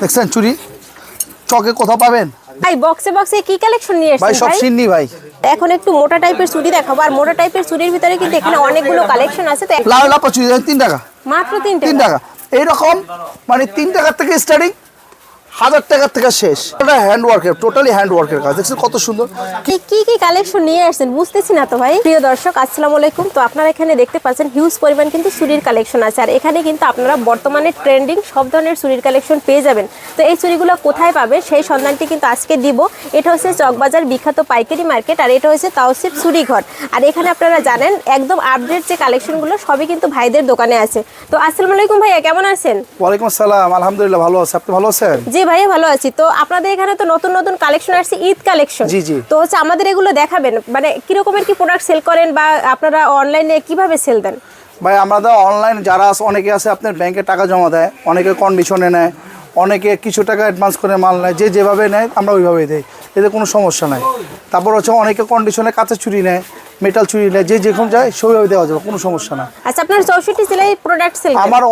দেখছেন চুরি চকে কোথাও পাবেন? ভাই বক্সে বক্সে কি কালেকশন নিয়ে এসেছেন ভাই? সব সিন্নি ভাই। এখন একটু মোটা টাইপের চুরি দেখাবো। আর মোটা টাইপের চুরির ভিতরে কিন্তু এখানে অনেকগুলো কালেকশন আছে তো লাল লাল লাপা দেখেন তিন টাকা। মাত্র তিন তিন টাকা। টাকা এইরকম মানে 3 টাকা থেকে স্টার্টিং হাজার টাকার থেকে শেষ। এটা হ্যান্ড ওয়ার্কের টোটালি হ্যান্ড ওয়ার্কের কাজ। দেখছেন কত সুন্দর? কি কি কি কালেকশন নিয়ে আসছেন? বুঝতেছি না তো ভাই। প্রিয় দর্শক আসসালামু আলাইকুম। তো আপনারা এখানে দেখতে পাচ্ছেন হিউজ পরিমাণ কিন্তু চুরির কালেকশন আছে। আর এখানে কিন্তু আপনারা বর্তমানে ট্রেন্ডিং সব ধরনের চুরির কালেকশন পেয়ে যাবেন। তো এই চুরিগুলো কোথায় পাবে? সেই সন্ধানটি কিন্তু আজকে দিব। এটা হচ্ছে চকবাজার বিখ্যাত পাইকারি মার্কেট আর এটা হচ্ছে তাওসিফ চুরি ঘর। আর এখানে আপনারা জানেন একদম আপডেট যে কালেকশনগুলো সবই কিন্তু ভাইদের দোকানে আছে। তো আসসালামু আলাইকুম ভাইয়া কেমন আছেন? ওয়ালাইকুম আসসালাম আলহামদুলিল্লাহ ভালো আছে। আপনি ভালো আছেন? জি ভাইয়া ভালো আছি। তো আপনাদের এখানে তো নতুন নতুন কালেকশন আসছে ঈদ কালেকশন জি, জি। তো হচ্ছে আমাদের এগুলো দেখাবেন মানে কিরকমের কি প্রোডাক্ট সেল করেন বা আপনারা অনলাইনে কীভাবে সেল দেন? ভাই আমাদের অনলাইন যারা আছে অনেকে আছে আপনার ব্যাংকে টাকা জমা দেয় অনেকে কন্ডিশনে নেয় অনেকে কিছু টাকা অ্যাডভান্স করে মাল নেয় যে যেভাবে নেয় আমরা ওইভাবেই দেই। এতে কোনো সমস্যা নাই। তারপর হচ্ছে অনেকে কন্ডিশনে কাঁচা চুরি নেয় মেটাল চুরি নেয় যে যেরকম যায় সেইভাবে দেওয়া যাবে কোনো সমস্যা না আচ্ছা আপনার চৌষট্টি জেলায় প্রোডাক্ট সেল আমার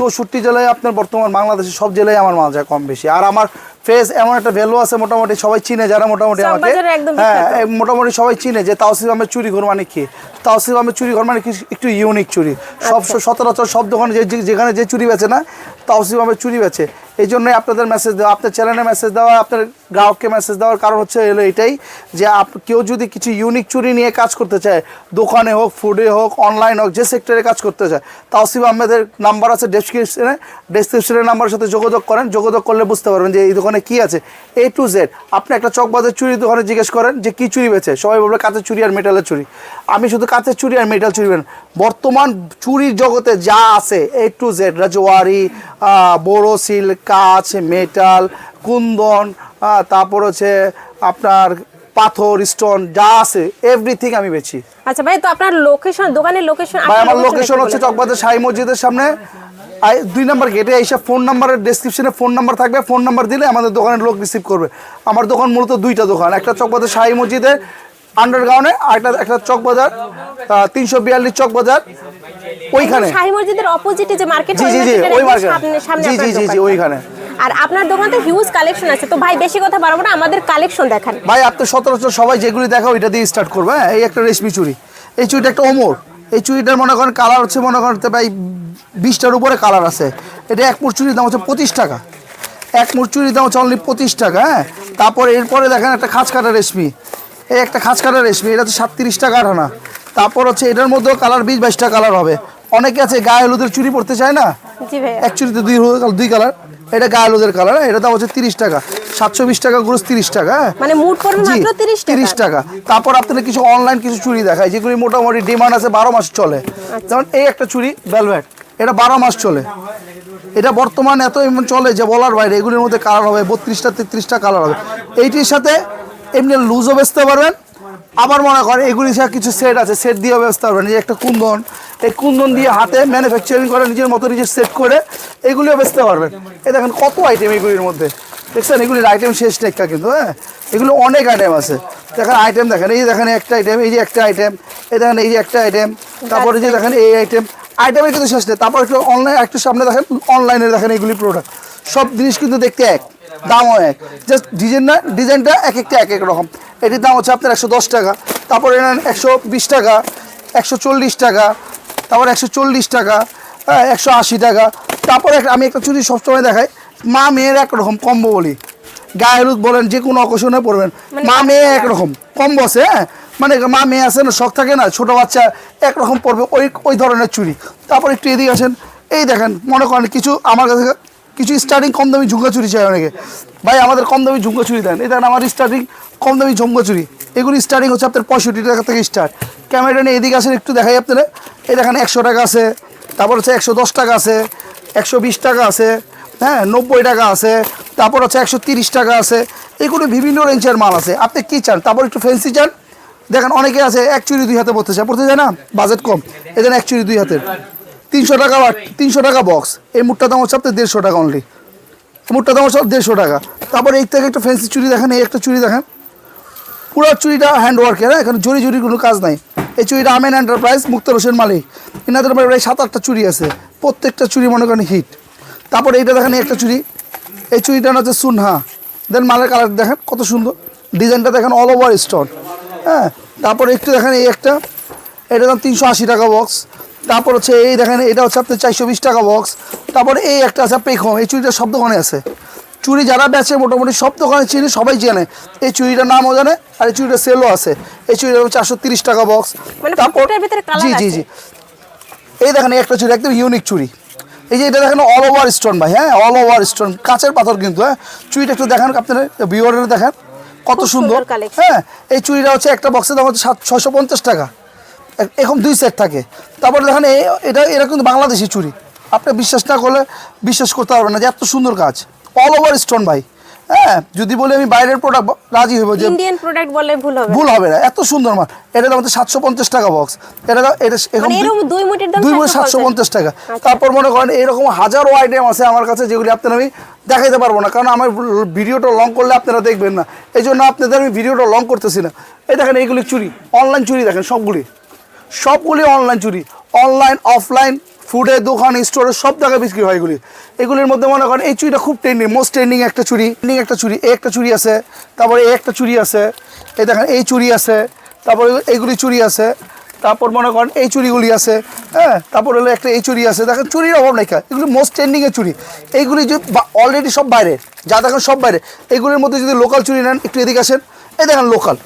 চৌষট্টি জেলায় আপনার বর্তমান বাংলাদেশের সব জেলায় আমার মাল যায় কম বেশি। আর আমার ফেস এমন একটা ভ্যালু আছে মোটামুটি সবাই চিনে যারা মোটামুটি আমাকে। হ্যাঁ মোটামুটি সবাই চিনে যে তাওসিফ আহমেদ চুরি ঘর মানে কি? তাওসিফ আহমেদ চুরি ঘর মানে কি? একটু ইউনিক চুরি। সব আচ্ছা। সচরাচর সব দোকানে যে যেখানে যে চুরি বেচে না তাওসিফ আহমেদ চুরি বেচে। এই জন্যই আপনাদের মেসেজ দেওয়া, আপনার চ্যানেলে মেসেজ দেওয়া, আপনার গ্রাহককে মেসেজ দেওয়ার কারণ হচ্ছে এলো এটাই যে আপ, কেউ যদি কিছু ইউনিক চুরি নিয়ে কাজ করতে চায়, দোকানে হোক ফুডে হোক অনলাইন হোক, যে সেক্টরে কাজ করতে চায়, তাওসিফ আহমেদের নাম্বার আছে ডেসক্রিপশনে ডেসক্রিপশনের নাম্বারের সাথে যোগাযোগ করেন, যোগাযোগ করলে বুঝতে পারবেন যে এই দোকানে কী আছে। এ টু জেড আপনি একটা চকবাজার চুরি দোকানে জিজ্ঞেস করেন যে কি চুরি বেছে সবাই বলবে কাঁচের চুরি আর মেটালের চুরি। আমি শুধু কাঁচের চুরি আর মেটাল চুরি বেন বর্তমান চুরির জগতে যা আছে এ টু জেড রাজওয়ারি বোরোসিল কাঁচ মেটাল কুন্দন তারপর হচ্ছে আপনার পাথর স্টোন যা আছে এভরিথিং আমি বেচি। আচ্ছা ভাই তো আপনার লোকেশন দোকানের লোকেশন ভাই আমার লোকেশন হচ্ছে চকবাজার শাহী মসজিদের সামনে। দুই নাম্বার গেটে এইসব ফোন নাম্বারের ডেসক্রিপশনে ফোন নাম্বার থাকবে। ফোন নাম্বার দিলে আমাদের দোকানের লোক রিসিভ করবে। আমার দোকান মূলত দুইটা দোকান একটা চকবাজার শাহী মসজিদে আন্ডারগ্রাউন্ডে আর একটা একটা চকবাজার তিনশো বিয়াল্লিশ চকবাজার ওইখানে। শাহী মসজিদের অপোজিটে যে মার্কেট জি জি জি ওই মার্কেট জি জি জি জি ওইখানে। আর আপনার দোকানে হিউজ কালেকশন আছে। তো ভাই বেশি কথা বাড়াবো না আমাদের কালেকশন দেখান। ভাই আপনি সচরাচর সবাই যেগুলি দেখা ওইটা দিয়ে স্টার্ট করবে হ্যাঁ? এই একটা রেশমি চুড়ি। এই চুড়িটা একটা অমর এই চুড়িটার মনে করেন কালার হচ্ছে মনে করেন ভাই বিশটার উপরে কালার আছে। এটা এক মুঠ চুড়ির দাম হচ্ছে পঁচিশ টাকা। এক মুঠ চুড়ির দাম হচ্ছে অনলি পঁচিশ টাকা হ্যাঁ? তারপরে এরপরে দেখেন একটা খাঁচ কাটা রেশমি। এই একটা খাঁচ কাটা রেশমি এটা হচ্ছে সাতত্রিশ টাকা আঠানা তারপর হচ্ছে এটার মধ্যেও কালার বিশ বাইশটা কালার হবে। অনেকে আছে গায়ে হলুদের চুরি পড়তে চায় না? এক চুরিতে দুই দুই কালার। এটা গায়ে হলুদের কালার এটা দাম হচ্ছে তিরিশ টাকা। সাতশো বিশ টাকা গ্রুস তিরিশ টাকা হ্যাঁ। মানে মুড পড়বে তিরিশ টাকা। তারপর আপনাদের কিছু অনলাইন কিছু চুরি দেখায় যেগুলি মোটামুটি ডিমান্ড আছে বারো মাস চলে। আচ্ছা। যেমন এই একটা চুরি ভেলভেট এটা বারো মাস চলে। এটা বর্তমান এত এমন চলে যে বলার বাইরে এগুলির মধ্যে কালার হবে বত্রিশটা তেত্রিশটা কালার হবে। এইটির সাথে এমনি লুজও বেচতে পারবেন। আবার মনে করেন এগুলি সাথে কিছু সেট আছে সেট দিয়েও বেচতে পারবেন। এই একটা কুন্দন, এই কুন্দন দিয়ে হাতে ম্যানুফ্যাকচারিং করে, নিজের মতো নিজের সেট করে এগুলিও বেচতে পারবেন। এ দেখেন কত আইটেম এগুলির মধ্যে। দেখছেন, এগুলির আইটেম শেষ নেই কিন্তু হ্যাঁ? এগুলো অনেক আইটেম আছে। দেখেন আইটেম দেখেন, এই যে দেখেন একটা আইটেম এই যে একটা আইটেম এই দেখেন এই যে একটা আইটেম তারপরে যে দেখেন এই আইটেম আইটেমের কিন্তু শেষ নেই। তারপর একটু অনলাইন একটু সামনে দেখেন অনলাইনে দেখেন এগুলি প্রোডাক্ট সব জিনিস কিন্তু দেখতে এক। দামও এক। জাস্ট ডিজাইন না ডিজাইনটা এক একটা এক এক রকম। এটির দাম হচ্ছে আপনার একশো দশ টাকা। তারপরে নেন একশো বিশ টাকা একশো চল্লিশ টাকা তারপর একশো চল্লিশ টাকা একশো আশি টাকা। তারপরে আমি একটা চুরি সবসময় দেখাই মা মেয়ের একরকম কম্বো বলি। গায়ে হলুদ বলেন যে কোনো অকেশনে পড়বেন মা মেয়ে একরকম। কম বসে হ্যাঁ? মানে মা মেয়ে আছে না শখ থাকে না ছোট বাচ্চা একরকম পড়বে ওই ওই ধরনের চুরি তারপর একটু এদিকে আসেন। এই দেখেন মনে করেন কিছু আমার কাছে কিছু স্টার্টিং কম দামি ঝুঁকা চুরি চাই অনেকে। ভাই, আমাদের কম দামি ঝুঁকা চুরি দেন দেখেন, আমার স্টার্টিং কম দামি ঝুমকা চুরি এগুলি স্টার্টিং হচ্ছে আপনার পঁয়ষট্টি টাকা থেকে স্টার্ট ক্যামেরা নিয়ে এদিকে আসেন, একটু দেখাই আপনারা। এই দেখেন, একশো টাকা আছে। তারপর হচ্ছে একশো দশ টাকা আছে, একশো বিশ টাকা আছে হ্যাঁ নব্বই টাকা আছে, তারপর হচ্ছে একশো তিরিশ টাকা আছে। এগুলো বিভিন্ন রেঞ্জের মাল আছে। আপনি কী চান? তারপর একটু ফেন্সি চান। দেখেন, অনেকে আছে, এক চুরি দুই হাতে পড়তে চায়। পড়তে চায় না? বাজেট কম। এদের এক চুরি দুই হাতের। তিনশো টাকা তিনশো টাকা বক্স এই মুটটা দাম হচ্ছে আপনার দেড়শো টাকা অনলি মুটটা দাম হচ্ছে দেড়শো টাকা। তারপর এই থেকে একটা ফেন্সি চুরি দেখেন, এই একটা চুরি দেখেন। পুরো চুরিটা হ্যান্ড ওয়ার্কের হ্যাঁ? এখানে জরি জরি কোনো কাজ নাই। এই চুরিটা আমেন এন্টারপ্রাইজ মুক্তার হোসেন মালিক। এনাদের প্রায় সাত আটটা চুরি আছে। প্রত্যেকটা চুরি মনে করেন হিট তারপরে এইটা দেখেন একটা চুরি এই চুড়িটা হচ্ছে সুনহা দেন মালের কালার দেখেন, কত সুন্দর। ডিজাইনটা দেখেন অল ওভার স্টোন হ্যাঁ? তারপরে একটু দেখেন, এই একটা। এটা দাম তিনশো আশি টাকা বক্স তারপর হচ্ছে এই দেখেন এটা হচ্ছে আপনার চারশো বিশ টাকা বক্স তারপরে এই একটা আছে পেখম এই চুড়িটা সব দোকানে আছে। চুড়ি যারা বেচে মোটামুটি সব দোকানে চিনি সবাই জানে। এই চুড়িটার নামও জানে আর এই চুড়িটা সেলও আছে। এই চুড়িটা চারশো তিরিশ টাকা বক্স মানে প্রত্যেকটার জি জি জি। এই দেখেন একটা চুড়ি একদম ইউনিক চুড়ি। এই যে এটা দেখেন অল ওভার স্টোন ভাই হ্যাঁ অল ওভার স্টোন কাঁচের পাথর কিন্তু হ্যাঁ। চুড়িটা একটু দেখেন আপনারা ভিওয়ারের দেখেন। কত সুন্দর হ্যাঁ এই চুড়িটা হচ্ছে একটা বক্সের দাম হচ্ছে সাত ছয়শো পঞ্চাশ টাকা। এরকম দুই সেট থাকে। তারপর দেখেন এটা এটা কিন্তু বাংলাদেশি চুরি। আপনি বিশ্বাস না করলে বিশ্বাস করতে পারবেন না যে এত সুন্দর কাজ। অল ওভার স্টোন ভাই। হ্যাঁ যদি বলি আমি বাইরের প্রোডাক্ট রাজি হইব যে ইন্ডিয়ান প্রোডাক্ট বলে ভুল হবে। ভুল হবে না এত সুন্দর মাল। এটা দাম হচ্ছে সাতশো পঞ্চাশ টাকা বক্স এটা এটা এখন মানে দুই- এরকম দুই মুটির দাম দুই মুঠে 750 সাতশো পঞ্চাশ টাকা। আচ্ছা। তারপর মনে করেন এরকম হাজারো আইটেম আছে আমার কাছে যেগুলি আপনার আমি দেখাইতে পারব না। কারণ আমার ভিডিওটা লং করলে আপনারা দেখবেন না। এই জন্য আপনাদের আমি ভিডিওটা লং করতেছি না। এই দেখেন এইগুলি চুরি। অনলাইন চুরি দেখেন সবগুলি। সবগুলি অনলাইন চুরি। অনলাইন অফলাইন ফুডের দোকান স্টোরে সব জায়গায় বিক্রি হয় এগুলি। এগুলির মধ্যে মনে করেন এই চুরিটা খুব ট্রেন্ডিং মোস্ট ট্রেন্ডিং একটা চুরি ট্রেন্ডিং একটা চুরি এ একটা চুরি আছে, তারপরে এ একটা চুরি আছে, এই দেখেন এই চুরি আছে, তারপরে এইগুলি চুরি আছে, তারপর মনে করেন এই চুরিগুলি আছে হ্যাঁ তারপর হলো একটা এই চুরি আছে, দেখেন চুরির অভাব নাই এগুলি মোস্ট ট্রেন্ডিংয়ের চুরি। এইগুলি যে অলরেডি সব বাইরে, যা দেখেন সব বাইরে। এগুলির মধ্যে যদি লোকাল চুরি নেন, একটু এদিকে আসেন, এই দেখেন লোকাল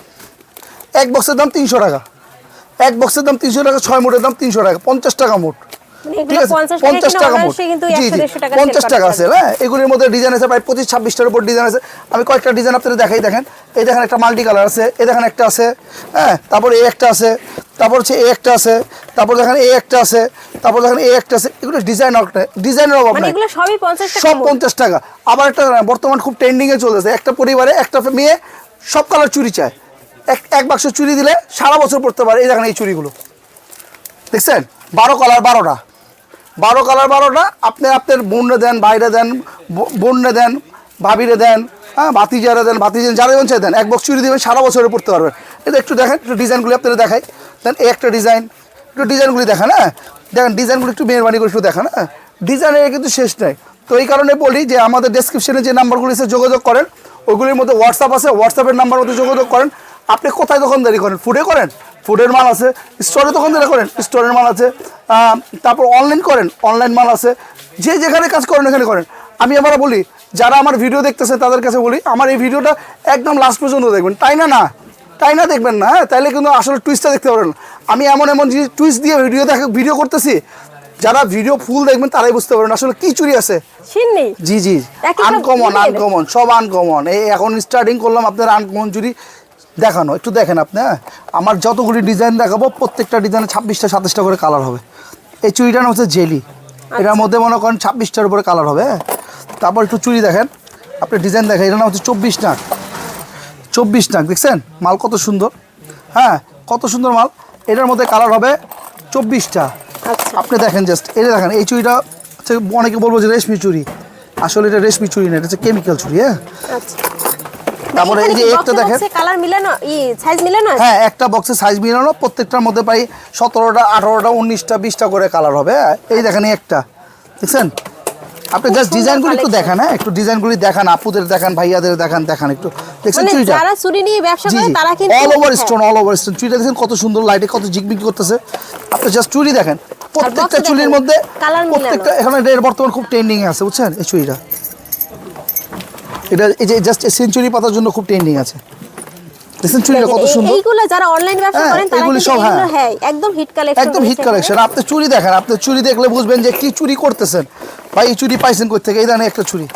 এক বক্সের দাম তিনশো টাকা। এক বক্সের দাম তিনশো টাকা ছয় মোটের দাম তিনশো টাকা পঞ্চাশ টাকা মোট। মানে ঠিক এগুলো আছে 50 পঞ্চাশ টাকা মোট। জি জি। পঞ্চাশ টাকা আছে হ্যাঁ? এগুলির মধ্যে ডিজাইন আছে প্রায় পঁচিশ ছাব্বিশটার উপর ডিজাইন আছে। আমি কয়েকটা ডিজাইন আপনাদের দেখাই দেখেন। এই দেখেন একটা মাল্টি কালার আছে এই দেখেন একটা আছে হ্যাঁ? তারপর এই একটা আছে তারপর হচ্ছে এই একটা আছে তারপর দেখেন এই একটা আছে তারপর দেখেন এই একটা আছে। এগুলো ডিজাইন ডিজাইনের অভাব মানে নাই এগুলো সবই 50 টাকা সব পঞ্চাশ টাকা। আবার একটা বর্তমান খুব ট্রেন্ডিংয়ে চলতেছে। একটা পরিবারে একটা মেয়ে সব কালার চুরি চায়। এক এক বাক্স চুরি দিলে সারা বছর পড়তে পারে। এই দেখেন এই চুরিগুলো। দেখছেন? বারো কালার বারোটা। বারো কালার বারোটা, আপনি আপনার বোনরে দেন বাইরে দেন, ব- বোনরে দেন, ভাবিরে দেন হ্যাঁ ভাতিজারে দেন ভাতিজা যারা মন চাই দেন, এক বক্স চুরি দেবেন, সারা বছরে পড়তে পারবেন। এটা একটু দেখেন, একটু ডিজাইনগুলি আপনারা দেখাই। দেন, এই একটা ডিজাইন। একটু ডিজাইনগুলি দেখান হ্যাঁ? দেখেন, ডিজাইনগুলি একটু মেহরবানি করে একটু দেখান হ্যাঁ? ডিজাইনের কিন্তু শেষ নেই। তো এই কারণে বলি যে, আমাদের ডেসক্রিপশনে যে নাম্বারগুলি যোগাযোগ করেন। ওইগুলির মধ্যে হোয়াটসঅ্যাপ আছে হোয়াটসঅ্যাপের নাম্বার মধ্যে যোগাযোগ করেন। আপনি কোথায় দোকানদারি করেন? ফুডে করেন? ফুডের মাল আছে। স্টোরে দোকানদারি করেন? স্টোরের মাল আছে। তারপর অনলাইন করেন? অনলাইন মাল আছে। যে যেখানে কাজ করেন এখানে করেন। আমি আবার বলি যারা আমার ভিডিও দেখতেছে তাদের কাছে বলি আমার এই ভিডিওটা একদম লাস্ট পর্যন্ত দেখবেন। তাই না না? তাই না দেখবেন না? হ্যাঁ তাইলে কিন্তু আসলে টুইস্টটা দেখতে পারেন। আমি এমন এমন জিনিস টুইস্ট দিয়ে ভিডিও দেখে ভিডিও করতেছি। যারা ভিডিও ফুল দেখবেন তারাই বুঝতে পারবেন আসলে কি চুরি আছে। জি জি। আনকমন আনকমন সব আনকমন এই এখন স্টার্টিং করলাম আপনার আনকমন চুরি। দেখানো একটু দেখেন আপনি হ্যাঁ? আমার যতগুলি ডিজাইন দেখাবো প্রত্যেকটা ডিজাইনে ছাব্বিশটা সাতাশটা করে কালার হবে। এই চুড়িটার নাম হচ্ছে জেলি। এটার মধ্যে মনে করেন ছাব্বিশটার উপরে কালার হবে হ্যাঁ? তারপর একটু চুড়ি দেখেন। আপনি ডিজাইন দেখেন এটার নাম হচ্ছে চব্বিশ নাক চব্বিশ নাক দেখছেন? মাল কত সুন্দর হ্যাঁ? কত সুন্দর মাল। এটার মধ্যে কালার হবে চব্বিশটা। আচ্ছা। আপনি দেখেন জাস্ট এটা দেখেন এই চুড়িটা হচ্ছে অনেকে বলব যে রেশমি চুড়ি। আসলে এটা রেশমি চুড়ি না এটা হচ্ছে কেমিক্যাল চুড়ি হ্যাঁ? আচ্ছা। তারপরে এই যে একটা দেখেন। কালার মিলানো? ই সাইজ মিলানো? হ্যাঁ একটা বক্সে সাইজ মিলানো প্রত্যেকটার মধ্যে প্রায় সতেরোটা আঠারোটা উনিশটা বিশটা করে কালার হবে হ্যাঁ? এই দেখেন একটা। দেখছেন? আপনি জাস্ট ডিজাইনগুলি একটু। দেখান হ্যাঁ? একটু ডিজাইনগুলি দেখান আপুদের দেখান ভাইয়াদের দেখান দেখান একটু। দেখছেন মানে চুড়িটা? যারা চুরি নিয়ে ব্যবসা করে তারা কিন্তু all over. Stone all over stone চুড়িটা দেখেন কত সুন্দর লাইটে কত ঝিকমিক করতেছে। আপনি জাস্ট চুড়ি দেখেন। প্রত্যেকটা চুড়ির মধ্যে প্রত্যেকটা এখন এর বর্তমান খুব ট্রেন্ডিং আছে বুঝছেন? এই চুড়িটা। এটা এই যে জাস্ট সেঞ্চুরি পাতার জন্য খুব ট্রেন্ডিং আছে। কত সুন্দর। এইগুলো যারা অনলাইন ব্যবসা হ্যাঁ, করেন তারা কিন্তু হ্যাঁ। হ্যাঁ একদম হিট কালেকশন একদম হিট কালেকশন আপনি চুরি দেখেন আপনি চুরি দেখলে বুঝবেন যে কি চুরি করতেছেন। ভাই এই চুরি পাইছেন কই থেকে? এই দানে একটা চুরি।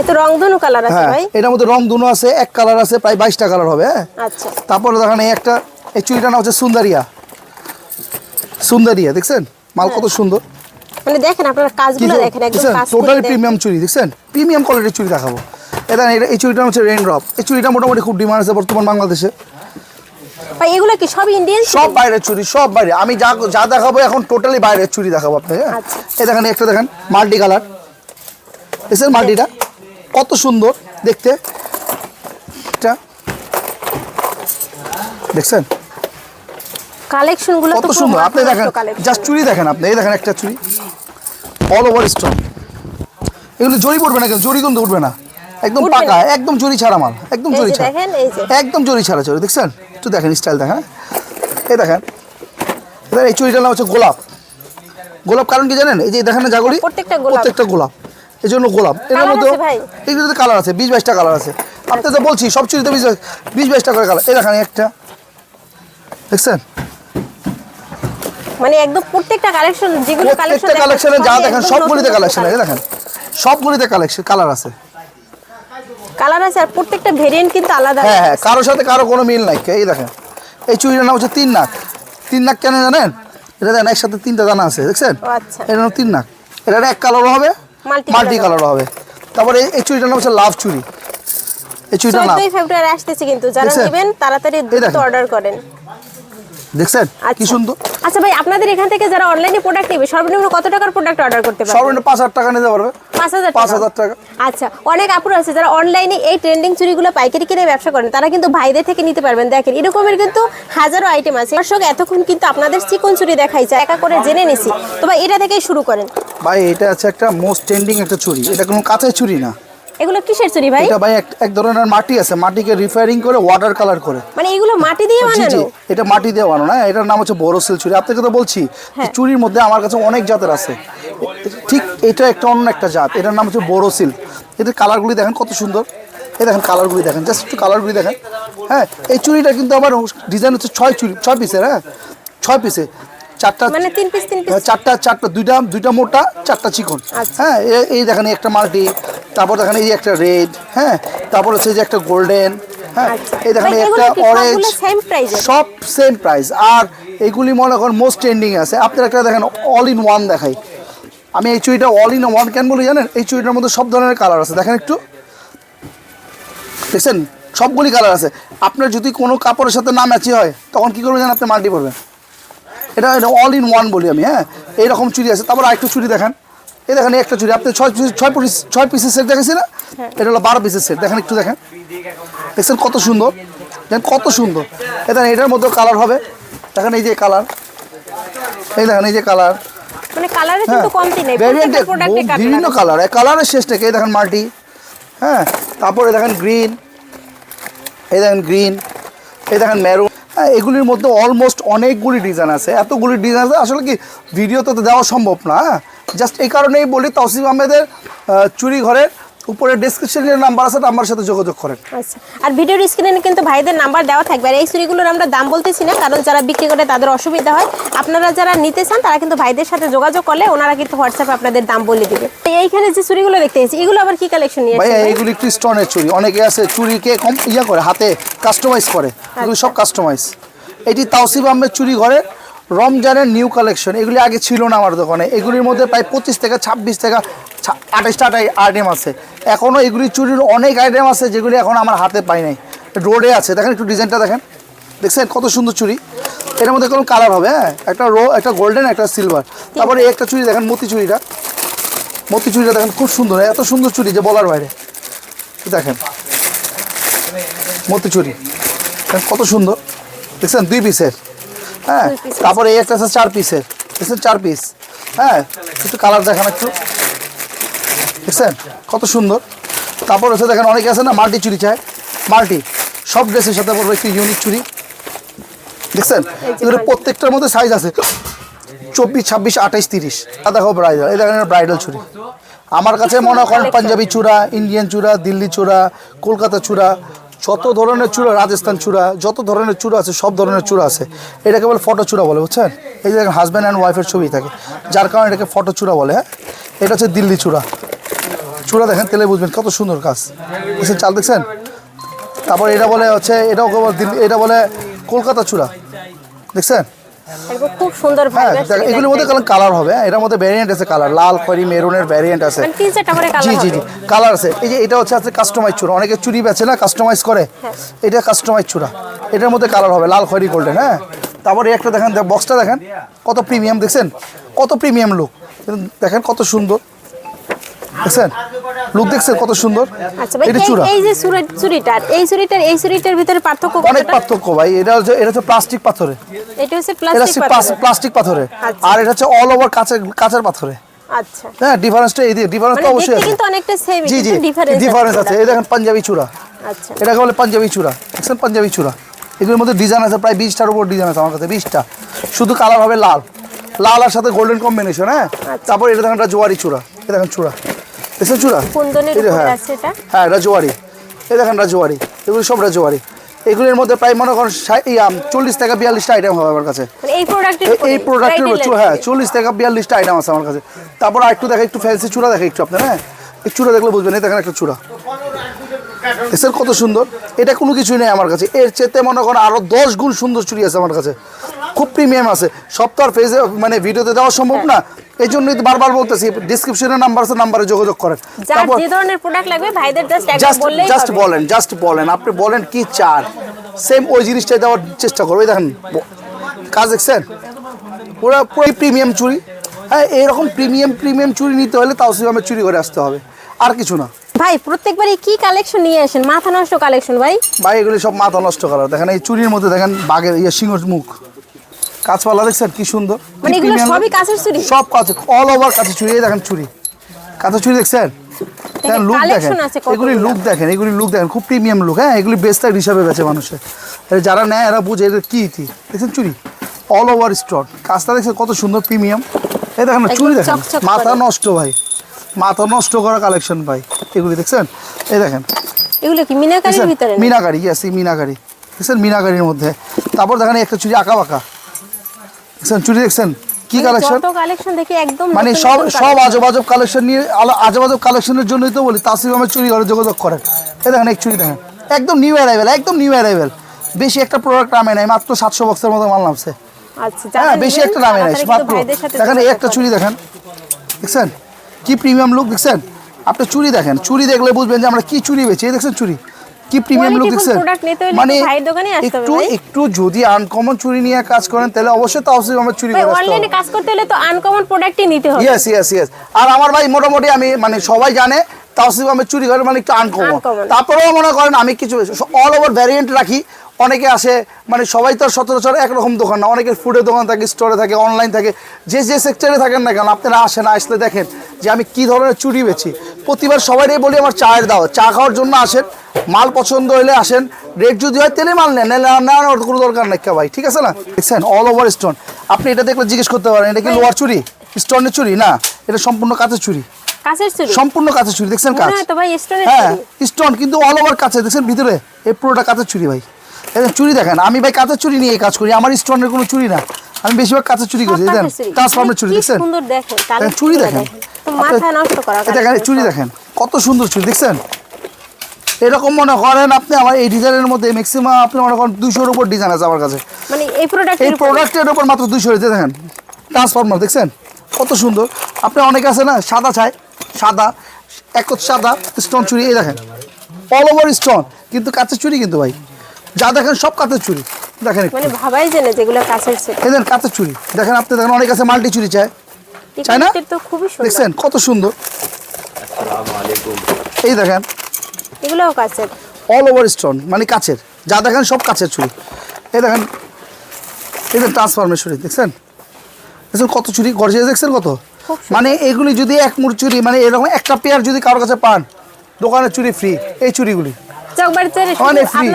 এ রংধনু কালার আছে ভাই। এটার মধ্যে রং দুনো আছে এক কালার আছে প্রায় বাইশটা কালার হবে হ্যাঁ। আচ্ছা। তারপরে দেখেন এই একটা এই চুড়িটার নাম হচ্ছে সুন্দরিয়া। সুন্দরিয়া দেখছেন? মাল কত সুন্দর। মানে দেখেন আপনারা কাজগুলো দেখেন একদম কাজ টোটালি প্রিমিয়াম চুড়ি দেখছেন? প্রিমিয়াম কোয়ালিটির চুড়ি দেখাবো। এটা এই চুড়িটা হচ্ছে রেন ড্রপ এই চুড়িটা মোটামুটি খুব ডিমান্ড আছে বর্তমান বাংলাদেশে। ভাই এগুলো কি সব ইন্ডিয়ান সব বাইরের চুড়ি সব বাইরে। আমি যা যা দেখাবো এখন টোটালি বাইরের চুড়ি দেখাবো আপনাকে হ্যাঁ? আচ্ছা। এই দেখেন একটা দেখেন মাল্টি কালার। দেখছেন মাল্টিটা? কত সুন্দর দেখতে। এটা দেখছেন? কালেকশনগুলো কত সুন্দর। আপনি দেখেন জাস্ট চুড়ি দেখেন আপনি এই দেখেন একটা চুড়ি। অল ওভার স্টোন এগুলো জরি পড়বে না কেন? জরি কিন্তু উঠবে না। একদম পাকা একদম জরি ছাড়া মাল একদম জরি ছাড়া। একদম জরি ছাড়া চুরি দেখছেন? একটু দেখেন স্টাইল দেখেন। এই দেখেন। এই চুরিটার নাম হচ্ছে গোলাপ। গোলাপ কারণ কি জানেন? এই যে দেখেন না জাগুলি? প্রত্যেকটা গোলাপ। এই জন্য গোলাপ। এর মধ্যে ভাই? কালার আছে বিশ বাইশটা কালার আছে। আপনি তো বলছি সব চুরিতে বিশ বিশ বাইশটা করে কালার এই দেখেন একটা। দেখছেন? মানে একদম প্রত্যেকটা কালেকশন যেগুলো কালেকশন প্রত্যেকটা কালেকশনে যা দেখেন সবগুলিতে কালেকশন আছে দেখেন সবগুলিতে কালেকশন কালার আছে। কালার আছে আর প্রত্যেকটা ভেরিয়েন্ট কিন্তু আলাদা। হ্যাঁ হ্যাঁ কারোর সাথে কারও কোনো মিল নাই এই দেখেন। এই চুড়িটার নাম হচ্ছে তিন নাক। তিন নাক কেন জানেন? এটা দেখেন একসাথে তিনটা দানা আছে দেখছেন? আচ্ছা। নাম তিন নাক। এটা এক কালারও হবে মাল্টি কালারও হবে। তারপরে এই- চুড়িটার নাম হচ্ছে লাভ চুড়ি। এই চুড়িটার নাম। ফেব্রুয়ারি আসতেছে কিন্তু যারা? নেবেন তাড়াতাড়ি দ্রুত অর্ডার করেন। দেখছেন? কি আচ্ছা। সুন্দর। আচ্ছা ভাই আপনাদের এখান থেকে যারা অনলাইনে প্রোডাক্ট নেবে সর্বনিম্ন কত টাকার প্রোডাক্ট অর্ডার করতে পারবে? সর্বনিম্ন পাঁচ হাজার টাকা নিতে পারবে। পাঁচ হাজার পাঁচ টাকা হাজার টাকা। আচ্ছা অনেক আপুর আছে যারা অনলাইনে এই ট্রেন্ডিং চুড়িগুলো পাইকারি কিনে ব্যবসা করেন তারা কিন্তু ভাইদের থেকে নিতে পারবেন। দেখেন এরকমের কিন্তু হাজারো আইটেম আছে। দর্শক এতক্ষণ কিন্তু আপনাদের চিকন চুড়ি দেখাইছে একা করে জেনে নিছি। তো ভাই এটা থেকেই শুরু করেন। ভাই এটা আছে একটা মোস্ট ট্রেন্ডিং একটা চুড়ি এটা কোনো কাঁচের চুড়ি না। এগুলো কিসের চুড়ি ভাই? এটা ভাই এক ধরনের মাটি আছে মাটিকে রিফায়ারিং করে ওয়াটার কালার করে। মানে এগুলো মাটি দিয়ে বানানো? এটা মাটি দিয়ে বানানো হ্যাঁ? এটার নাম হচ্ছে বোরোসিল চুড়ি আপনাকে তো বলছি হ্যাঁ। চুড়ির মধ্যে আমার কাছে অনেক জাতের আছে। ঠিক এটা একটা অন্য একটা জাত এটার নাম হচ্ছে বোরোসিল। এদের কালারগুলি দেখেন কত সুন্দর। এই দেখেন কালারগুলি দেখেন জাস্ট একটু কালারগুলি দেখেন। হ্যাঁ এই চুড়িটা কিন্তু আমার ডিজাইন হচ্ছে ছয় চুড়ি ছয় পিসের হ্যাঁ? ছয় পিসে চারটা মানে তিন পিস তিন পিস হ্যাঁ, চারটা চারটা দুইটা দুইটা মোটা চারটা চিকন। আচ্ছা। হ্যাঁ এই দেখেন একটা মাল্টি তারপর দেখেন এই যে একটা রেড হ্যাঁ? তারপর হচ্ছে যে একটা গোল্ডেন হ্যাঁ? আচ্ছা। এই দেখেন এই একটা অরেঞ্জ সব সেম প্রাইস আর এগুলি মনে করেন মোস্ট ট্রেন্ডিং আছে। আপনারা একটা দেখেন অল ইন ওয়ান দেখাই। আমি এই চুড়িটা অল ইন ওয়ান কেন বলি জানেন? এই চুড়িটার মধ্যে সব ধরনের কালার আছে। দেখেন একটু। দেখছেন? সবগুলি কালার আছে। আপনার যদি কোনো কাপড়ের সাথে না ম্যাচি হয় তখন কী করবেন জানেন? আপনি মাল্টি পরবেন। এটা এটা অল ইন ওয়ান বলি আমি হ্যাঁ? এইরকম চুরি আছে। তারপর আরেকটু চুরি দেখেন। এই দেখেন একটা চুড়ি আপনি ছয় পিস ছয় পিস ছয় পিসের সেট দেখেছি না এটা হলো বারো পিসের সেট দেখেন একটু দেখেন। দেখছেন কত সুন্দর? দেখেন কত সুন্দর। এই দেখেন এটার মধ্যেও কালার হবে। দেখেন এই যে কালার এই দেখেন এই যে কালার মানে কালারে হ্যাঁ কিন্তু কমতি নেই। ভ্যারিয়েন্টে প্রত্যেকটা কালার বিভিন্ন কালার কালারের শেষ থেকে এই দেখেন মাল্টি। হ্যাঁ তারপরে দেখেন গ্রিন এই দেখেন গ্রিন এই দেখেন মেরুন হ্যাঁ এগুলির মধ্যে অলমোস্ট অনেকগুলি ডিজাইন আছে। এতগুলি ডিজাইন আছে, আসলে কি ভিডিওতে তো দেওয়া সম্ভব না হ্যাঁ? জাস্ট এই কারণেই বলি তসিম আহমেদের চুরি ঘরের উপরে ডেসক্রিপশনের নাম্বার আছে নাম্বারের সাথে যোগাযোগ করেন। আচ্ছা আর ভিডিওর স্ক্রিনে কিন্তু ভাইদের নাম্বার দেওয়া থাকবে। আর এই চুড়িগুলোর আমরা দাম বলতেছি না কারণ যারা বিক্রি করে তাদের অসুবিধা হয়। আপনারা যারা নিতে চান তারা কিন্তু ভাইদের সাথে যোগাযোগ করলে ওনারা কিন্তু হোয়াটসঅ্যাপে আপনাদের দাম বলে দিবে। তো এইখানে যে চুড়িগুলো দেখতে এসেছি এগুলো আবার কি কালেকশন নিয়ে ভাই? এইগুলি একটু স্টোনের চুরি। অনেকে আছে চুরিকে কম ইয়া করে হাতে কাস্টমাইজ করে। এগুলি সব কাস্টমাইজ এটি তাওসিফ আহমেদ চুরি ঘরে। রমজানের নিউ কালেকশন এগুলি আগে ছিল না আমার দোকানে। এগুলির মধ্যে প্রায় পঁচিশ থেকে ছাব্বিশ থেকে আঠাশটা আইটেম আছে। এখনও এগুলি চুরির অনেক আইটেম আছে যেগুলি এখন আমার হাতে পাই নাই। রোডে আছে। দেখেন একটু ডিজাইনটা দেখেন। দেখছেন কত সুন্দর চুরি। এর মধ্যে কোনো কালার হবে হ্যাঁ? একটা রো একটা গোল্ডেন একটা সিলভার তারপরে একটা চুরি, দেখেন মতি চুরিটা। মতি চুরিটা দেখেন খুব সুন্দর। এত সুন্দর চুরি যে বলার বাইরে। দেখেন। মতিচুরি দেখেন কত সুন্দর। দেখছেন দুই পিসের হ্যাঁ তারপরে এই একটা আছে চার পিসের দেখছেন চার পিস হ্যাঁ একটু কালার দেখান একটু। দেখছেন? কত সুন্দর। তারপর হচ্ছে দেখেন অনেকে আছে না মাল্টি চুরি চায়। মাল্টি। সব ড্রেসের সাথে পরবো একটু ইউনিক চুরি। দেখছেন? এগুলো প্রত্যেকটার মধ্যে সাইজ আছে। চব্বিশ ছাব্বিশ আঠাইশ তিরিশ। আর দেখো ব্রাইডাল এই দেখেন ব্রাইডাল চুরি। আমার কাছে মনে করেন পাঞ্জাবি চূড়া ইন্ডিয়ান চূড়া দিল্লি চূড়া কলকাতা চূড়া। যত ধরনের চূড়া রাজস্থান চূড়া, যত ধরনের চূড়া আছে, সব ধরনের চূড়া আছে। এটা কেবল ফটো চূড়া বলে, বুঝছেন? এই যে হাজব্যান্ড অ্যান্ড ওয়াইফের ছবি থাকে। যার কারণে এটাকে ফটো চূড়া বলে হ্যাঁ? এটা হচ্ছে দিল্লি চূড়া। চূড়া দেখেন, তেলে বুঝবেন, কত সুন্দর কাজ। বুঝছেন, চাল দেখছেন? তারপর এটা বলে হচ্ছে, এটাও কেবল দিল্লি, এটা বলে কলকাতা চূড়া। দেখছেন? খুব সুন্দর হ্যাঁ ভাইরাল দেখ, এগুলোর মধ্যে কালার হবে হ্যাঁ এটার মধ্যে ভ্যারিয়েন্ট আছে কালার লাল খয়েরি মেরুনের ভ্যারিয়েন্ট আছে। মানে জি জি জি কালার আছে। এই যে এটা হচ্ছে কাস্টমাইজ চূড়া। অনেকে চুরি বেচে না কাস্টমাইজ করে। হ্যাঁ। এটা কাস্টমাইজ চূড়া। এটার মধ্যে কালার হবে লাল খয়রি গোল্ডেন হ্যাঁ। তারপরে একটা দেখেন বক্সটা দেখেন কত প্রিমিয়াম দেখছেন? কত প্রিমিয়াম লুক দেখেন কত সুন্দর। দেখছেন লুক দেখছেন কত সুন্দর? আচ্ছা ভাই এটা এই- চূড়া। এই যে চুড়িটার এই চুড়িটার এই চুড়িটার ভিতরে পার্থক্য অনেক পার্থক্য ভাই এটা হচ্ছে এটা হচ্ছে প্লাস্টিক পাথরে। এটা হচ্ছে এটা প্লাস্টিক প্লাস্টিক পাথরে। আচ্ছা। আর এটা হচ্ছে অল ওভার কাঁচের কাঁচের পাথরে। আচ্ছা। হ্যাঁ ডিফারেন্সটা এই দিয়ে ডিফারেন্স মানে তো অবশ্যই আছে। কিন্তু অনেকটা সেম জি জি ডিফারেন্স আছে এই দেখেন পাঞ্জাবি চূড়া। আচ্ছা। এটাকে বলে পাঞ্জাবি চূড়া। দেখছেন পাঞ্জাবি চূড়া? এগুলোর মধ্যে ডিজাইন আছে প্রায় বিশটার উপর ডিজাইন আছে আমার কাছে বিশটা। শুধু কালার হবে লাল। লাল আর সাথে গোল্ডেন কম্বিনেশন হ্যাঁ? আচ্ছা। তারপর এটা দেখেন একটা জোয়ারি চূড়া। এই দেখেন চূড়া। দেখছেন চূড়া। কুন্দনের উপরে হ্যাঁ। আছে এটা? হ্যাঁ রাজওয়ারি। এই দেখেন রাজওয়ারি। এগুলো সব রাজওয়ারি। এগুলোর মধ্যে প্রায় মনে করেন চল্লিশ টাকা বিয়াল্লিশটা আইটেম হবে আমার কাছে। মানে এই প্রোডাক্টের হ্যাঁ চল্লিশ টাকা বিয়াল্লিশটা আইটেম আছে আমার কাছে। তারপর একটু দেখে একটু ফ্যান্সি চূড়া দেখে একটু আপনার হ্যাঁ? এই চূড়া দেখলে বুঝবেন এই দেখেন একটা চূড়া। এসের কত সুন্দর? এটা কোনো কিছুই নেই আমার কাছে। এর চেতে মনে করেন আরও দশ গুণ সুন্দর চুড়ি আছে আমার কাছে। খুব প্রিমিয়াম আছে। সব তো আর ফেসে মানে ভিডিওতে দেওয়া সম্ভব না। এই জন্যই তো বারবার বলতেছি ডিসক্রিপশনে নাম্বার আছে নাম্বারে যোগাযোগ করেন। তারপর যে ধরনের প্রোডাক্ট লাগবে ভাইদের জাস্ট একবার বললেই জাস্ট বলেন জাস্ট বলেন আপনি বলেন কি চান। সেম ওই জিনিসটাই দেওয়ার চেষ্টা করব দেখেন কাজ দেখছেন? পুরো পুরো প্রিমিয়াম চুড়ি হ্যাঁ এরকম প্রিমিয়াম প্রিমিয়াম চুড়ি নিতে হলে তাও সিমামের চুরি করে আসতে হবে। আর কিছু না। ভাই প্রত্যেকবারই কি কালেকশন নিয়ে আসেন? মাথা নষ্ট কালেকশন ভাই। ভাই এগুলি সব মাথা নষ্ট করার দেখেন এই চুরির মধ্যে দেখেন বাঘের ইয়ে সিংহর মুখ। কাঁচপালা দেখছেন? কি সুন্দর। মানে এগুলো সবই কাঁচের চুড়ি? সব কাছে অল ওভার কাছে চুরি এই দেখেন চুরি কাঁচের চুরি দেখছেন? দেখেন লুক দেখেন। এগুলি লুক দেখেন এগুলি লুক দেখেন। খুব প্রিমিয়াম লুক হ্যাঁ এগুলি বেস্টার হিসাবে বেছে মানুষের। যারা নেয় এরা বুঝে এটা কি ইতি দেখছেন চুরি অল ওভার স্টোন কাজটা দেখছেন কত সুন্দর প্রিমিয়াম এই দেখেন চুরি দেখেন। মাথা নষ্ট ভাই। মাথা নষ্ট করা কালেকশন ভাই এগুলি দেখছেন? এই দেখেন। এগুলো কি মিনাকারির? ভিতরে? মিনাকারি ইয়েস মিনাকারি। দেখছেন? মিনাকারির মধ্যে। তারপর দেখেন একটা চুরি আঁকা বাঁকা দেখছেন চুরি দেখছেন? কি মানে কালেকশন যত কালেকশন দেখি একদম মানে সব সব collection। আজব আজব কালেকশন নিয়ে আলো- আজব আজব কালেকশনের জন্যই তো বলি তাসিফ আমার চুরি ঘরে যোগাযোগ করেন। এই দেখেন এক চুরি দেখেন একদম নিউ অ্যারাইভেল একদম নিউ অ্যারাইভেল বেশি একটা প্রোডাক্ট নামে নাই মাত্র সাতশো বক্সের মতো মাল নামছে। আচ্ছা হ্যাঁ বেশি একটা নামে নাই মাত্র। দেখেন এই একটা চুরি দেখেন। দেখছেন? কি প্রিমিয়াম লুক দেখছেন? আপনি চুরি দেখেন চুরি দেখলে বুঝবেন যে আমরা কি চুরি বেছি এই দেখছেন চুরি? কি প্রিমিয়াম লুক দেখছেন মানে একটু একটু যদি আনকমন চুরি নিয়ে কাজ করেন তাহলে অবশ্যই তাওসিফ আমার চুরি করে অনলাইনে কাজ করতে হলে তো আনকমন প্রোডাক্টই নিতে হবে। ইয়েস ইয়েস ইয়েস আর আমার ভাই মোটামুটি আমি মানে সবাই জানে তাওসিফ আহমেদ চুরি করে মানে একটু আনকমন তারপরেও মনে করেন আমি কিছু অল ওভার ভ্যারিয়েন্ট রাখি। অনেকে আসে মানে সবাই তো আর সচরাচর একরকম দোকান না। অনেকের ফুডের দোকান থাকে স্টোরে থাকে অনলাইন থাকে। যে যে সেক্টরে থাকেন না কেন আপনারা আসেন আসলে দেখেন যে আমি কি ধরনের চুরি বেছি প্রতিবার সবাইই বলি আমার চায়ের দাও চা খাওয়ার জন্য আসেন মাল পছন্দ হলে আসেন। রেট যদি হয় তেলে মাল নেন নেওয়ার কোনো দরকার নেই ভাই ঠিক আছে না? দেখছেন অল ওভার স্টোন আপনি এটা দেখলে জিজ্ঞেস করতে পারেন এটা কি লোয়ার চুরি? স্টোনের চুরি? না এটা সম্পূর্ণ কাঁচের চুরি। সম্পূর্ণ কাঁচের চুরি দেখছেন মনে হয় স্টোন কিন্তু অল ওভার কাছে দেখছেন ভিতরে। এই পুরোটা কাঁচের চুরি ভাই। চুরি দেখেন আমি ভাই কাঁচের চুরি নিয়ে কাজ করি আমার স্টোনের কোনো চুরি না। আমি বেশিরভাগ কাঁচের চুরি করি দেখেন ট্রান্সফর্মের চুরি দেখছেন? চুরি দেখেন। দেখেন চুরি দেখেন কত সুন্দর চুরি দেখছেন? এরকম মনে করেন আপনি আমার এই ডিজাইনের মধ্যে ম্যাক্সিমাম আপনি মনে করেন দুশোর উপর ডিজাইন আছে আমার কাছে। মানে এই প্রোডাক্ট এই প্রোডাক্টের উপর মাত্র দুইশো হয়েছে দেখেন। ট্রান্সফর্মার দেখছেন? কত সুন্দর। আপনি অনেকে আছে না সাদা চাই সাদা এক সাদা স্টোন চুরি এই দেখেন। অল ওভার স্টোন কিন্তু কাঁচের চুরি কিন্তু ভাই। যা দেখেন সব কাঁচের চুরি। দেখেন। মানে ভাবাই জানে যেগুলো চুড়ি এই দেখেন কাঁচের চুরি। দেখেন আপনি দেখেন অনেক আছে মাল্টি চুরি চায়। চাই না? তো খুবই সুন্দর। দেখছেন? কত সুন্দর। এই দেখেন। এগুলোও কাছের অল ওভার স্টোন মানে কাচের। যা দেখেন সব কাচের চুরি। এই দেখেন এই দেখেন ট্রান্সফরমের চুরি দেখছেন? দেখছেন কত চুরি? গর্জে দেখছেন কত? মানে এগুলি যদি এক মুড় চুরি মানে এরকম একটা পেয়ার যদি কারোর কাছে পান দোকানের চুরি ফ্রি এই চুরিগুলি। মানে ফ্রি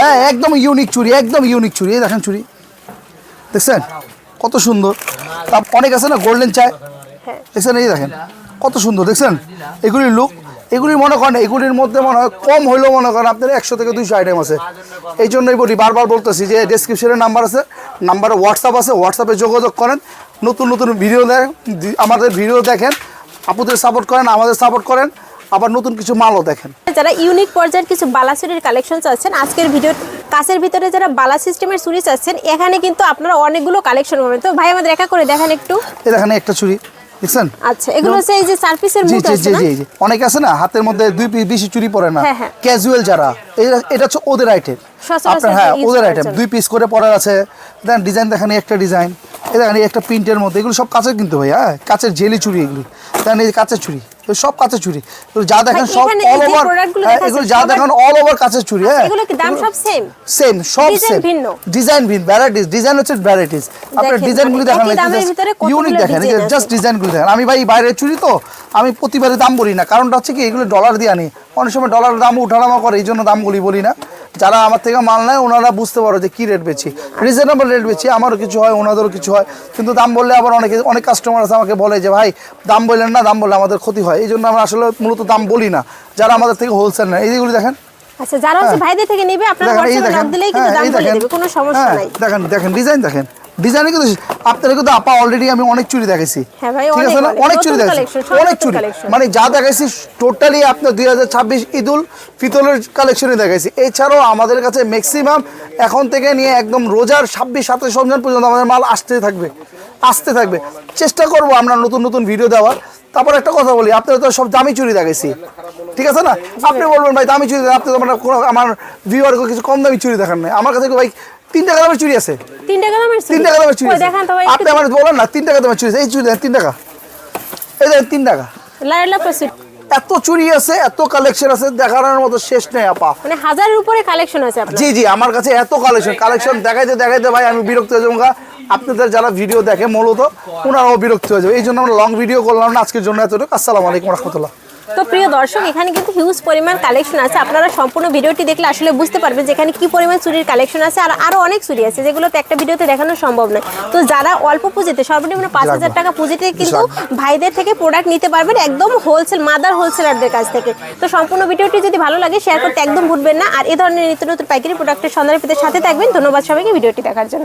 হ্যাঁ একদম ইউনিক চুরি একদম ইউনিক চুরি এই দেখেন চুরি দেখছেন? কত সুন্দর। তা অনেক আছে না গোল্ডেন চায় হ্যাঁ। দেখছেন এই দেখেন কত সুন্দর দেখছেন? এগুলির লুক এগুলির মনে করেন এগুলির মধ্যে মনে হয় কম হইলেও মনে করেন আপনার একশো থেকে দুইশো আইটেম আছে। এই জন্যই বলি বারবার বলতেছি যে ডেসক্রিপশনের নাম্বার আছে নাম্বারে হোয়াটসঅ্যাপ আছে হোয়াটসঅ্যাপে যোগাযোগ করেন নতুন নতুন ভিডিও দেখেন আমাদের ভিডিও দেখেন আপুদের সাপোর্ট করেন আমাদের সাপোর্ট করেন। আবার নতুন কিছু মালও দেখেন। যারা ইউনিক পর্যায়ের কিছু বালা চুরির কালেকশন চাচ্ছেন আজকের ভিডিও কাছের ভিতরে যারা বালা সিস্টেমের চুরি চাচ্ছেন এখানে কিন্তু আপনারা অনেকগুলো কালেকশন পাবেন। তো ভাই আমাদের একা করে দেখান একটু। দেখেন একটা চুরি দেখছেন? আচ্ছা এগুলো হচ্ছে এই যে মুখ আছে না? জি জি। অনেক আছে না হাতের মধ্যে দুই পিস বেশি চুরি পরে না। হ্যাঁ, হ্যাঁ। ক্যাজুয়াল যারা এটা হচ্ছে ওদের আইটেম আপনার হ্যাঁ ওদের আইটেম দুই পিস করে আছে। দেখেন ডিজাইন দেখেন একটা ডিজাইন এই দেখেন একটা প্রিন্টের মধ্যে। এগুলো সব কাঁচের কিন্তু ভাই হ্যাঁ কাঁচের জেলি চুরি এগুলি। দেখেন এই কাঁচের চুরি। সব কাঁচের চুড়ি। যা দেখেন সব অল ওভার এগুলো যা দেখেন অল ওভার কাঁচের চুড়ি হ্যাঁ। এগুলো কি দাম সব সেম সেম সব সেম ভিন্ন। ডিজাইন ভিন্ন ভ্যারাইটিস ডিজাইন হচ্ছে ভ্যারাইটিস আপনার ডিজাইনগুলি দেখেন ইউনিক দেখেন জাস্ট। ডিজাইনগুলি দেখেন। আমি ভাই বাইরের চুরি তো আমি প্রতিবারে দাম বলি না কারণটা হচ্ছে কি এগুলো ডলার দিয়ে আনি। অনেক সময় ডলার দাম উঠানামা করে এই জন্য দামগুলি বলি না। যারা আমার থেকে মাল নেয় ওনারা বুঝতে পারো যে কী রেট বেছি রিজনেবল রেট বেছি আমারও কিছু হয় ওনাদেরও কিছু হয়। কিন্তু দাম বললে আবার অনেকে অনেক কাস্টমার আছে আমাকে বলে যে ভাই দাম বললেন না দাম বললে আমাদের ক্ষতি হয়। এই জন্য আমরা আসলে মূলত দাম বলি না। যারা আমাদের থেকে হোলসেল নেয় এইগুলি দেখেন। আচ্ছা যারা হচ্ছে ভাইদের থেকে নেবে আপনারা হ্যাঁ। হোয়াটসঅ্যাপে নাম দিলেই কিন্তু হ্যাঁ, দাম এই বলে দেবে কোনো সমস্যা হ্যাঁ, নাই। দেখেন দেখেন ডিজাইন দেখেন। ডিজাইনে কিন্তু আপনারা কিন্তু আপা অলরেডি আমি অনেক চুরি দেখেছি হ্যাঁ ভাই, ঠিক আছে অনেক, না? অনেক। অনেক চুরি দেখেছি অনেক চুরি মানে যা দেখেছি টোটালি আপনার দুই হাজার ছাব্বিশ ঈদুল ফিতলের কালেকশনে দেখাইছি। এছাড়াও আমাদের কাছে ম্যাক্সিমাম এখন থেকে নিয়ে একদম রোজার ছাব্বিশ সাতাশ রমজান পর্যন্ত আমাদের মাল আসতে থাকবে। আসতে থাকবে। চেষ্টা করব আমরা নতুন নতুন ভিডিও দেওয়ার। তারপর একটা কথা বলি আপনারা তো সব দামি চুরি দেখেছি ঠিক আছে না? আপনি বলবেন ভাই দামি চুরি আপনি তো মানে আমার ভিউয়ারকে কিছু কম দামি চুরি দেখান নাই। আমার কাছে ভাই তিন টাকা দামের চুরি আছে। তিন টাকা দামের তিন টাকা দামের চুরি দেখান তো ভাই আপনি আমার বলেন না তিন টাকা দামের চুরি এই চুরি দেখেন তিন টাকা এই দেখেন তিন টাকা লাইলা এত চুরি আছে এত কালেকশন আছে দেখানোর মতো শেষ নেই আপা। মানে হাজারের উপরে কালেকশন আছে আপনার। জি জি আমার কাছে এত কালেকশন কালেকশন দেখাইতে দেখাইতে ভাই আমি বিরক্ত হয়ে যাব। আপনাদের যারা ভিডিও দেখে মূলত ওনারাও বিরক্ত হয়ে যাবে। এই জন্য আমরা লং ভিডিও করলাম না আজকের জন্য এতটুকু। আসসালামু আলাইকুম রহমতুল্লাহ। তো প্রিয় দর্শক এখানে কিন্তু হিউজ পরিমাণ কালেকশন আছে। আপনারা সম্পূর্ণ ভিডিওটি দেখলে আসলে বুঝতে পারবেন যে এখানে কি পরিমাণ চুরির কালেকশন আছে আর আরও অনেক চুরি আছে যেগুলো তো একটা ভিডিওতে দেখানো সম্ভব নয়। তো যারা অল্প পুঁজিতে সর্বনিম্ন পাঁচ হাজার টাকা পুঁজিতে কিন্তু ভাইদের থেকে প্রোডাক্ট নিতে পারবেন একদম হোলসেল মাদার হোলসেলারদের কাছ থেকে। তো সম্পূর্ণ ভিডিওটি যদি ভালো লাগে শেয়ার করতে একদম ভুলবেন না। আর এই ধরনের নিত্য নতুন পাইকারি প্রোডাক্টের সন্ধানে পেতে সাথে থাকবেন। ধন্যবাদ সবাইকে ভিডিওটি দেখার জন্য।